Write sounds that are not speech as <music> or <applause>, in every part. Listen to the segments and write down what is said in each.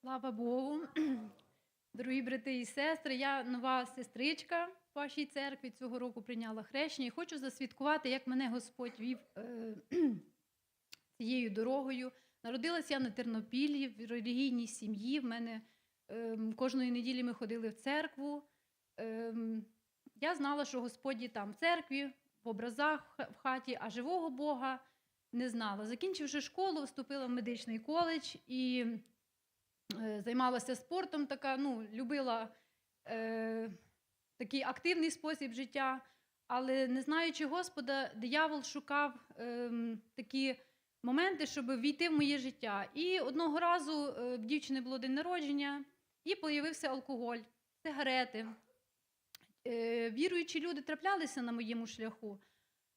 Слава Богу. <clears throat> Дорогі брати і сестри, я нова сестричка в вашій церкві. Цього року прийняла хрещення і хочу засвідкувати, як мене Господь вів е, <clears throat> цією дорогою. Народилася я на Тернопіллі в релігійній сім'ї. В мене е, кожної неділі ми ходили в церкву. Е, я знала, що Господь є там в церкві, в образах в хаті, а живого Бога не знала. Закінчивши школу, вступила в медичний коледж і займалася спортом, така, ну, любила е, такий активний спосіб життя, але не знаючи Господа, диявол шукав е, такі моменти, щоб війти в моє життя. І одного разу е, в дівчини було день народження, і появився алкоголь, сигарети. Е, віруючі люди траплялися на моєму шляху.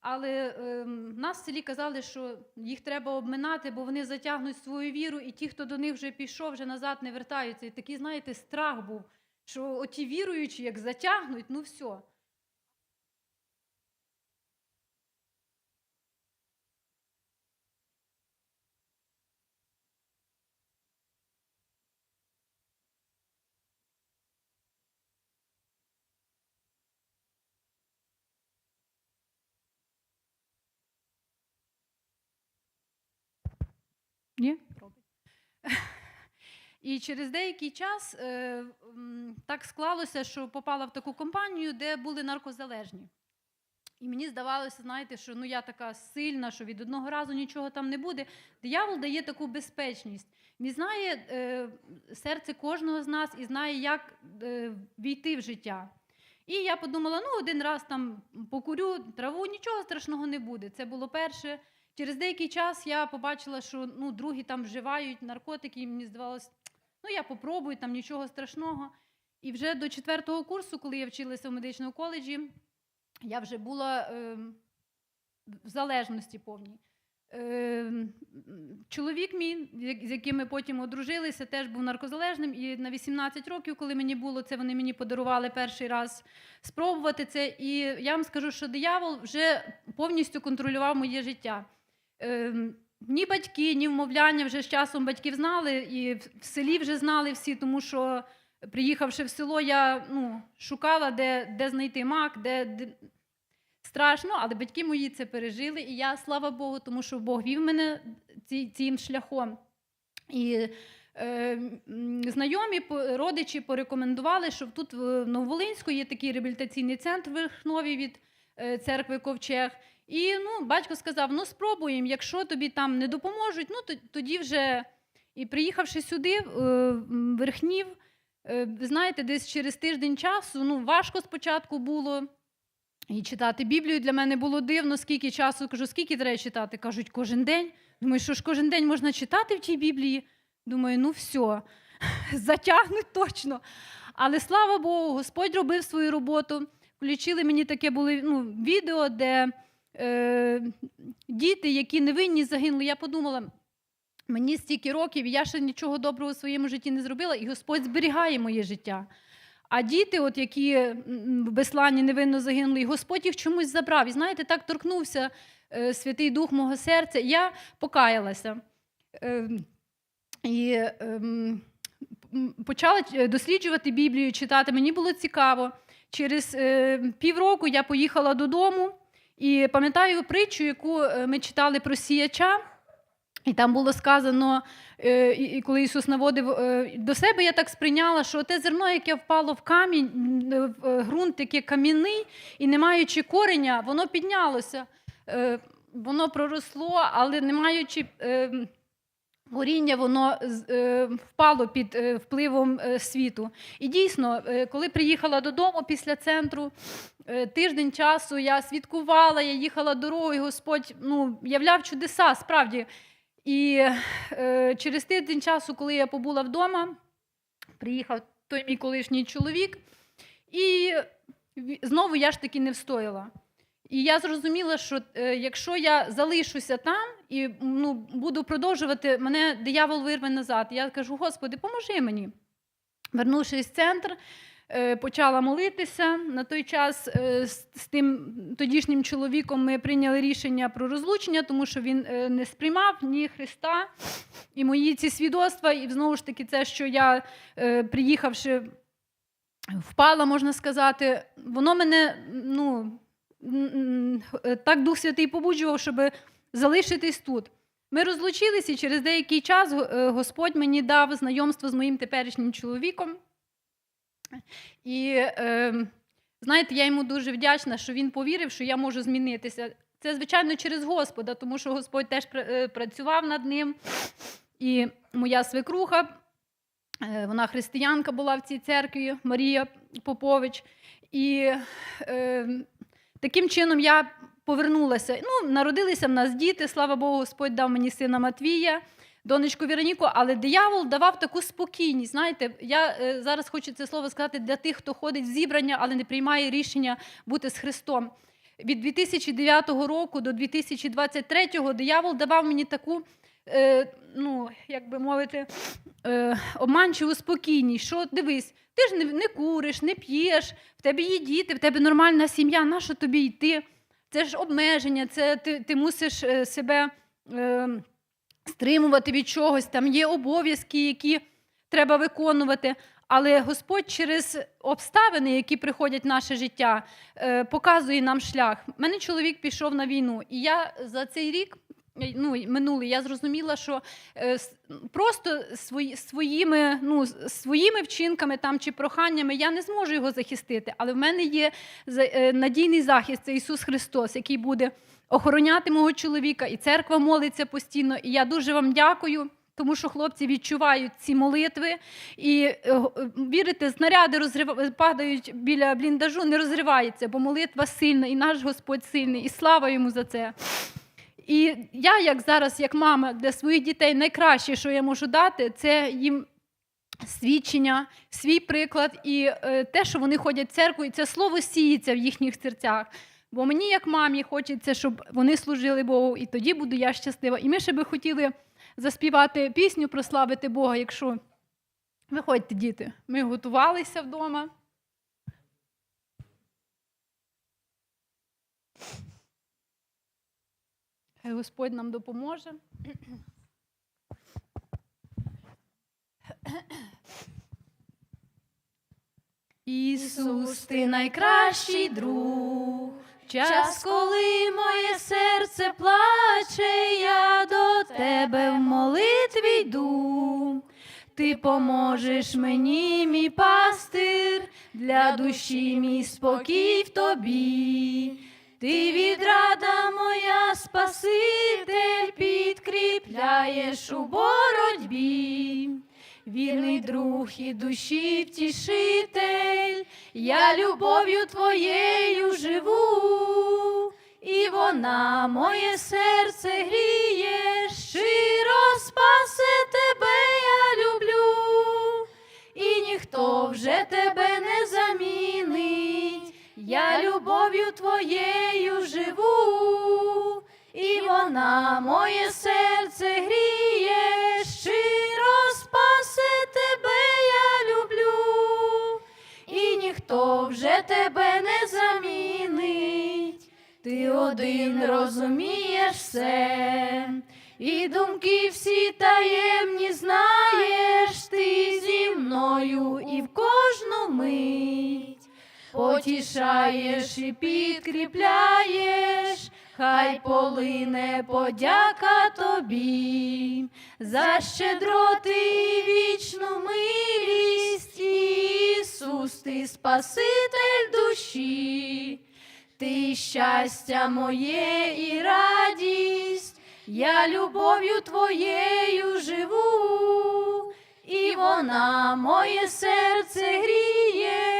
Але е, нас в селі казали, що їх треба обминати, бо вони затягнуть свою віру, і ті, хто до них вже пішов, вже назад не вертаються. І такий, знаєте, страх був, що оті віруючі, як затягнуть, ну все. Ні? <laughs> І через деякий час е, так склалося, що попала в таку компанію, де були наркозалежні. І мені здавалося, знаєте, що ну я така сильна, що від одного разу нічого там не буде. Диявол дає таку безпечність. Він знає е, серце кожного з нас і знає, як е, війти в життя. І я подумала: ну, один раз там покурю траву, нічого страшного не буде. Це було перше. Через деякий час я побачила, що ну, другі там вживають наркотики, і мені здавалось, ну я попробую, там нічого страшного. І вже до четвертого курсу, коли я вчилася в медичному коледжі, я вже була е, в залежності повній. Е, чоловік мій, з яким ми потім одружилися, теж був наркозалежним. І на 18 років, коли мені було це, вони мені подарували перший раз спробувати це. І я вам скажу, що диявол вже повністю контролював моє життя. Е, ні батьки, ні вмовляння вже з часом батьків знали, і в селі вже знали всі, тому що, приїхавши в село, я ну, шукала, де, де знайти мак, де, де... страшно, але батьки мої це пережили, і я, слава Богу, тому що Бог вів мене цим шляхом. І е, знайомі, родичі порекомендували, що тут в Нововолинську є такий реабілітаційний центр Верхнові від е, церкви Ковчег. І ну, батько сказав: ну спробуємо, якщо тобі там не допоможуть, ну тоді вже. І приїхавши сюди, е, Верхнів, е, знаєте, десь через тиждень часу, ну важко спочатку було. І читати Біблію для мене було дивно, скільки часу кажу, скільки треба читати? Кажуть, кожен день. Думаю, що ж кожен день можна читати в тій Біблії? Думаю, ну все, <laughs> затягнуть точно. Але слава Богу, Господь робив свою роботу. Включили мені таке були ну, відео, де е, діти, які невинні, загинули. Я подумала, мені стільки років, і я ще нічого доброго у своєму житті не зробила, і Господь зберігає моє життя. А діти, от які в Беслані невинно загинули, і Господь їх чомусь забрав. І знаєте, так торкнувся е, Святий Дух мого серця. Я покаялася. Ем, і ем, м, почала е, досліджувати Біблію, читати. Мені було цікаво. Через е, півроку я поїхала додому і пам'ятаю притчу, яку е, ми читали про сіяча. І там було сказано, е, і коли Ісус наводив е, до себе, я так сприйняла, що те зерно, яке впало в камінь, в ґрунт який кам'яний, і не маючи кореня, воно піднялося, воно проросло, але не маючи е, горіння, воно е, впало під е, впливом е, світу. І дійсно, коли приїхала додому після центру, тиждень часу я свідкувала, я їхала дорогою, Господь ну, являв чудеса, справді. І через тиждень часу, коли я побула вдома, приїхав той мій колишній чоловік, і знову я ж таки не встояла. І я зрозуміла, що е, якщо я залишуся там і ну, буду продовжувати, мене диявол вирве назад. Я кажу: Господи, поможи мені. Вернувшись в центр, е, почала молитися. На той час е, з, з тим тодішнім чоловіком ми прийняли рішення про розлучення, тому що він е, не сприймав ні Христа. І мої ці свідоцтва, і знову ж таки, це, що я, е, приїхавши, впала, можна сказати, воно мене ну, так Дух Святий побуджував, щоб залишитись тут. Ми розлучилися, і через деякий час е, Господь мені дав знайомство з моїм теперішнім чоловіком. І е, знаєте, я йому дуже вдячна, що він повірив, що я можу змінитися. Це, звичайно, через Господа, тому що Господь теж е, працював над ним. І моя свекруха, е, вона християнка була в цій церкві, Марія Попович. І е, таким чином я повернулася. Ну, народилися в нас діти, слава Богу, Господь дав мені сина Матвія, донечку Віроніку, але диявол давав таку спокійність. Знаєте, я е, зараз хочу це слово сказати для тих, хто ходить в зібрання, але не приймає рішення бути з Христом. Від 2009 року до 2023 диявол давав мені таку, е, ну, як би мовити, е, обманчиву спокійність, що дивись, ти ж не, не куриш, не п'єш, в тебе є діти, в тебе нормальна сім'я, нащо тобі йти? Це ж обмеження, це ти, ти мусиш е, себе е, стримувати від чогось, там є обов'язки, які треба виконувати. Але Господь через обставини, які приходять в наше життя, е, показує нам шлях. У мене чоловік пішов на війну, і я за цей рік, ну минулий, я зрозуміла, що е, просто свої, своїми, ну, своїми вчинками там чи проханнями я не зможу його захистити. Але в мене є е, надійний захист, це Ісус Христос, який буде охороняти мого чоловіка, і церква молиться постійно. І я дуже вам дякую. Тому що хлопці відчувають ці молитви і е, вірите, снаряди розрив... падають біля бліндажу, не розривається, бо молитва сильна, і наш Господь сильний, і слава йому за це. І я, як зараз, як мама для своїх дітей, найкраще, що я можу дати, це їм свідчення, свій приклад і е, те, що вони ходять в церкву, і це слово сіється в їхніх серцях. Бо мені, як мамі, хочеться, щоб вони служили Богу, і тоді буду я щаслива. І ми ще би хотіли заспівати пісню, прославити Бога, якщо виходьте, діти. Ми готувалися вдома. Хай Господь нам допоможе. Ісус, ти найкращий друг. Час, коли моє серце плаче, я до тебе в молитві йду. Ти поможеш мені, мій пастир, для душі мій спокій в тобі. Ти відрада моя Спаситель, підкріпляєш у боротьбі. Вірний друг і душі втішитель, я любов'ю твоєю живу, і вона моє серце гріє, щиро спасе тебе я люблю, і ніхто вже тебе не замінить, я любов'ю твоєю живу, і вона моє серце гріє, щиро спасе тебе я люблю, і ніхто вже тебе не замінить. Ти один розумієш все, і думки всі таємні знаєш, ти зі мною і в кожну мить потішаєш і підкріпляєш, хай полине подяка тобі. За щедроти і вічну милість, Ісус, ти Спаситель душі, ти щастя моє і радість, я любов'ю твоєю живу, і вона моє серце гріє,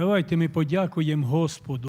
Давайте ми подякуємо Господу.